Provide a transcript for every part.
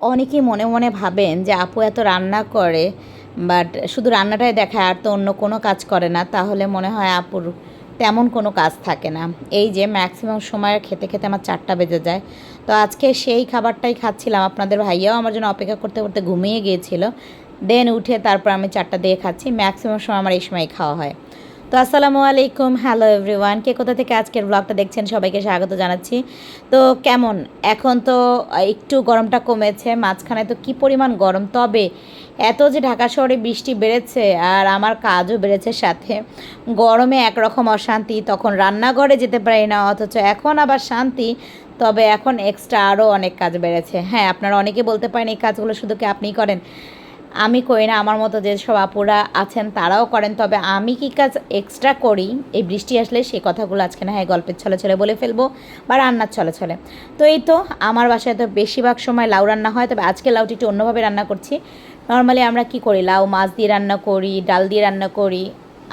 অনেকেই মনে মনে ভাবেন যে আপু এত রান্না করে বাট শুধু রান্নাটাই দেখায় আর তো অন্য কোনো কাজ করে না, তাহলে মনে হয় আপুর তেমন কোনো কাজ থাকে না। এই যে ম্যাক্সিমাম সময় খেতে খেতে আমার চারটা বেজে যায়। তো আজকে সেই খাবারটাই খাচ্ছিলাম আপনাদের ভাইয়াও আমার জন্য অপেক্ষা করতে করতে ঘুমিয়ে গিয়েছিল। দেন উঠে তারপর আমি চারটা দিয়ে খাচ্ছি ম্যাক্সিমাম সময় আমার এই সময় খাওয়া হয়। তো আসসালামু আলাইকুম, হ্যালো এভরিওয়ান। কে কোথা থেকে আজকের ব্লগটা দেখছেন সবাইকে স্বাগত জানাচ্ছি। তো কেমন? এখন তো একটু গরমটা কমেছে, মাঝখানে তো কি পরিমাণ গরম? তবে এত যে ঢাকা শহরে বৃষ্টি বেড়েছে আর আমার কাজও বেড়েছে সাথে। গরমে একরকম অশান্তি, তখন রান্নাঘরে যেতে পারি না, অথচ এখন আবার শান্তি। তবে এখন এক্সট্রা আরও অনেক কাজ বেড়েছে। হ্যাঁ আপনারা অনেকে বলতে পারেন এই কাজগুলো শুধু কি আপনিই করেন? আমি করি না, আমার মতো যেসব আপুরা আছেন তারাও করেন, তবে আমি কি কাজ এক্সট্রা করি? এই বৃষ্টি আসলে সেই কথাগুলো আজকে না হয় গল্পের ছলে ছলে বলে ফেলব বা রান্নার ছলে ছলে তো এই তো, আমার বাসায় তো বেশিরভাগ সময় লাউ রান্না হয়, তবে আজকে লাউটি একটু অন্যভাবে রান্না করছি। নর্মালি আমরা কি করি? লাউ, মাছ দিয়ে রান্না করি, ডাল দিয়ে রান্না করি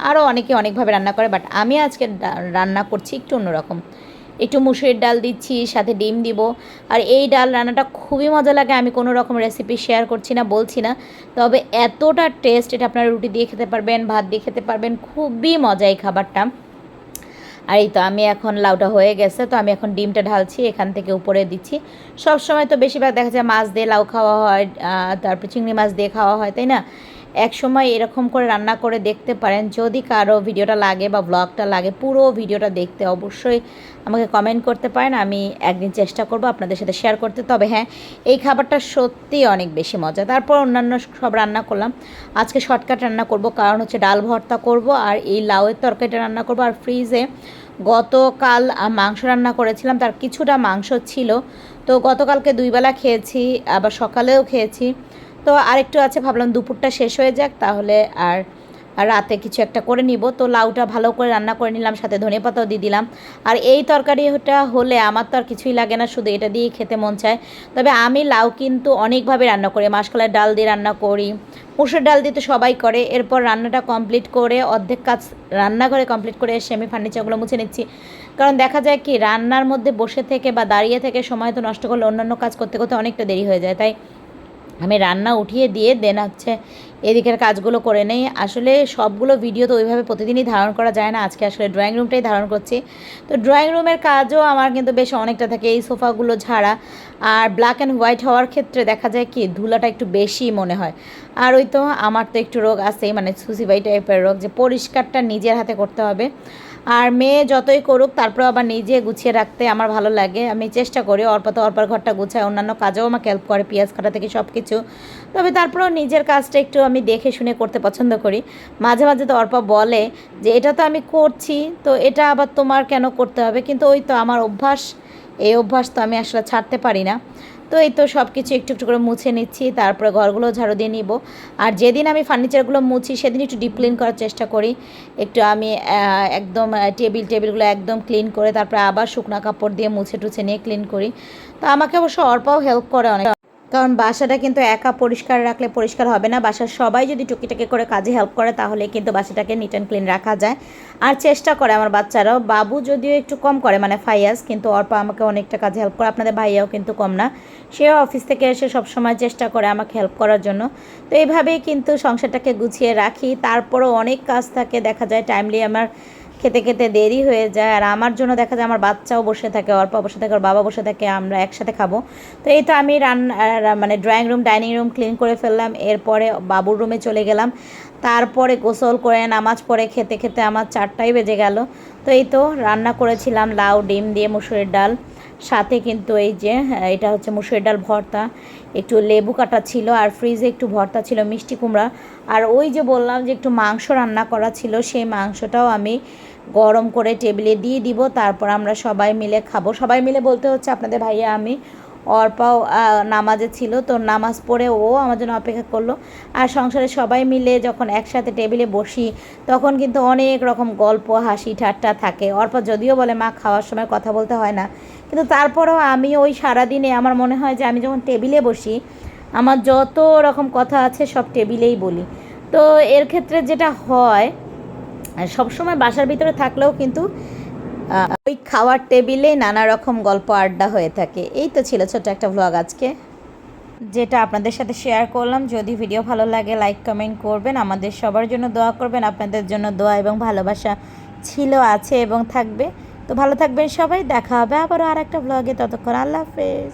আরও অনেকে অনেকভাবে রান্না করে বাট আমি আজকে রান্না করছি একটু অন্যরকম। একটু মুসুরির ডাল দিচ্ছি, সাথে ডিম দিব। আর এই ডাল রান্নাটা খুবই মজা লাগে, আমি কোনো রকম রেসিপি শেয়ার করছি না, বলছি না। তবে এতটা টেস্ট এটা আপনারা রুটি দিয়ে খেতে পারবেন, ভাত দিয়ে খেতে পারবেন, খুবই মজা এই খাবারটা। আর এই তো আমি এখন লাউটা হয়ে গেছে, তো আমি এখন ডিমটা ঢালছি, এখান থেকে উপরে দিচ্ছি। সব সময় তো বেশিরভাগ দেখা যায় মাছ দিয়ে লাউ খাওয়া হয় তারপর চিংড়ি মাছ দিয়ে খাওয়া হয়, তাই না? এক সময় এরকম করে রান্না করে দেখতে পারেন। যদি কারও ভিডিওটা লাগে বা ব্লগটা লাগে, পুরো ভিডিওটা দেখতে অবশ্যই আমাকে কমেন্ট করতে পারেন। আমি একদিন চেষ্টা করব আপনাদের সাথে শেয়ার করতে। তবে হ্যাঁ এই খাবারটা সত্যি অনেক বেশি মজা। তারপর অন্যান্য সব রান্না করলাম। আজকে শর্টকাট রান্না করব, কারণ হচ্ছে ডাল ভর্তা করব আর এই লাউয়ের তরকারিটা রান্না করব। আর ফ্রিজে গতকাল মাংস রান্না করেছিলাম, তার কিছুটা মাংস ছিল। তো গতকালকে দুইবেলা খেয়েছি, আবার সকালেও খেয়েছি। তো আরেকটু আছে, ভাবলাম দুপুরটা শেষ হয়ে যাক, তাহলে আর রাতে কিছু একটা করে নিব। তো লাউটা ভালো করে রান্না করে নিলাম, সাথে ধনে পাতাও দিয়ে দিলাম। আর এই তরকারিটা হলে আমার তো আর কিছুই লাগে না, শুধু এটা দিয়ে খেতে মন চায়। তবে আমি লাউ কিন্তু অনেকভাবে রান্না করি মাসকলার ডাল দিয়ে রান্না করি, মুসুর ডাল দিয়ে তো সবাই করে। এরপর রান্নাটা কমপ্লিট করে, অর্ধেক কাজ রান্নাঘরে কমপ্লিট করে এসে আমি ফার্নিচারগুলো মুছে নিচ্ছি। কারণ দেখা যায় কি, রান্নার মধ্যে বসে থেকে বা দাঁড়িয়ে থেকে সময় তো নষ্ট করলে অন্যান্য কাজ করতে করতে অনেকটা দেরি হয়ে যায়। তাই আমি রান্না উঠিয়ে দিয়ে দেন হচ্ছে এদিকের কাজগুলো করে নেই। আসলে সবগুলো ভিডিও তো ওইভাবে প্রতিদিনই ধারণ করা যায় না। আজকে আসলে ড্রয়িং রুমটাই ধারণ করছি। তো ড্রয়িং রুমের কাজও আমার কিন্তু বেশ অনেকটা থাকে। এই সোফাগুলো ঝাড়া আর ব্ল্যাক অ্যান্ড হোয়াইট হওয়ার ক্ষেত্রে দেখা যায় কি, ধুলাটা একটু বেশি মনে হয়। আর ওই তো আমার তো একটু রোগ আছে মানে সুসিবাই টাইপের রোগ যে পরিষ্কারটা নিজের হাতে করতে হবে। আর মেয়ে যতই করুক তারপর আবার নিজে গুছিয়ে রাখতে আমার ভালো লাগে। আমি চেষ্টা করি অর্পা তো অর্পার ঘরটা গুছায়, অন্যান্য কাজেও আমাকে হেল্প করে, পেঁয়াজ কাটা থেকে সব কিছু তবে তারপরেও নিজের কাজটা একটু আমি দেখে শুনে করতে পছন্দ করি। মাঝে মাঝে তো অর্পা বলে যে, এটা তো আমি করছি, তো এটা আবার তোমার কেন করতে হবে? কিন্তু ওই তো আমার অভ্যাস, এই অভ্যাস তো আমি আসলে ছাড়তে পারি না। তো এই তো সব কিছু একটু একটু করে মুছে নিচ্ছি, তারপরে ঘরগুলো ঝাড়ু দিয়ে নিব। আর যেদিন আমি ফার্নিচারগুলো মুছি, সেদিন একটু ডিপ ক্লিন করার চেষ্টা করি। একটু আমি একদম টেবিল টেবিলগুলো একদম ক্লিন করে, তারপরে আবার শুকনা কাপড় দিয়ে মুছে টুছে নিয়ে ক্লিন করি। তো আমাকে অবশ্য অর্পাও হেল্প করে অনেক। কারণ বাসাটা কিন্তু একা পরিষ্কার রাখলে পরিষ্কার হবে না। বাসার সবাই যদি টুকিটাকি করে কাজে হেল্প করে, তাহলে কিন্তু বাসাটাকে নিট অ্যান্ড ক্লিন রাখা যায়। আর চেষ্টা করে আমার বাচ্চারাও। বাবু যদিও একটু কম করে মানে ফাইয়াস কিন্তু অর্পা আমাকে অনেকটা কাজে হেল্প করে। আপনাদের ভাইয়াও কিন্তু কম না। সেও অফিস থেকে এসে সবসময় চেষ্টা করে আমাকে হেল্প করার জন্য। তো এইভাবেই কিন্তু সংসারটাকে গুছিয়ে রাখি। তারপরও অনেক কাজ থাকে। দেখা যায় টাইমলি আমার খেতে খেতে দেরি হয়ে যায়। আর আমার জন্য দেখা যায় আমার বাচ্চাও বসে থাকে, অল্প বসে থাকে, ওর বাবা বসে থাকে, আমরা একসাথে খাব। তো এই তো আমি রান্না মানে drawing room dining room clean করে ফেললাম। এরপরে বাবুর রুমে চলে গেলাম। তারপরে গোসল করে, নামাজ পড়ে, খেতে খেতে আমার চারটাই বেজে গেল। তো এই তো রান্না করেছিলাম, লাউ, ডিম দিয়ে, মুসুরের ডাল। সাথে কিন্তু এই যে এটা হচ্ছে মুসুরের ডাল ভর্তা। একটু লেবু কাটা ছিল আর ফ্রিজে একটু ভর্তা ছিল, মিষ্টি কুমড়া। আর ওই যে বললাম যে একটু মাংস রান্না করা ছিল, সেই মাংসটাও আমি গরম করে টেবিলে দিয়ে দিব, তারপর আমরা সবাই মিলে খাব। সবাই মিলে বলতে হচ্ছে, আপনাদের ভাইয়া, আমি অর্পাও নামাজে ছিল, তো নামাজ পড়ে ও আমার জন্য অপেক্ষা করল। আর সংসারে সবাই মিলে যখন একসাথে টেবিলে বসি, তখন কিন্তু অনেক রকম গল্প, হাসি, ঠাট্টা থাকে। অর্পা যদিও বলে, মা, খাওয়ার সময় কথা বলতে হয় না। কিন্তু তারপরেও আমি ওই সারাদিনে আমার মনে হয় যে, আমি যখন টেবিলে বসি, আমার যত রকম কথা আছে সব টেবিলেই বলি। তো এর ক্ষেত্রে যেটা হয়, সবসময় বাসার ভিতরে থাকলেও কিন্তু ওই খাওয়ার টেবিলে নানা রকম গল্প আড্ডা হয়ে থাকে। এই তো ছিল ছোট একটা ভ্লগ আজকে। যেটা আপনাদের সাথে শেয়ার করলাম। যদি ভিডিও ভালো লাগে লাইক কমেন্ট করবেন। আমাদের সবার জন্য দোয়া করবেন। আপনাদের জন্য দোয়া এবং ভালোবাসা ছিল, আছে এবং থাকবে। তো ভালো থাকবেন সবাই। দেখা হবে আবারও আর একটা ব্লগে ততক্ষণ আল্লাহ হাফেজ।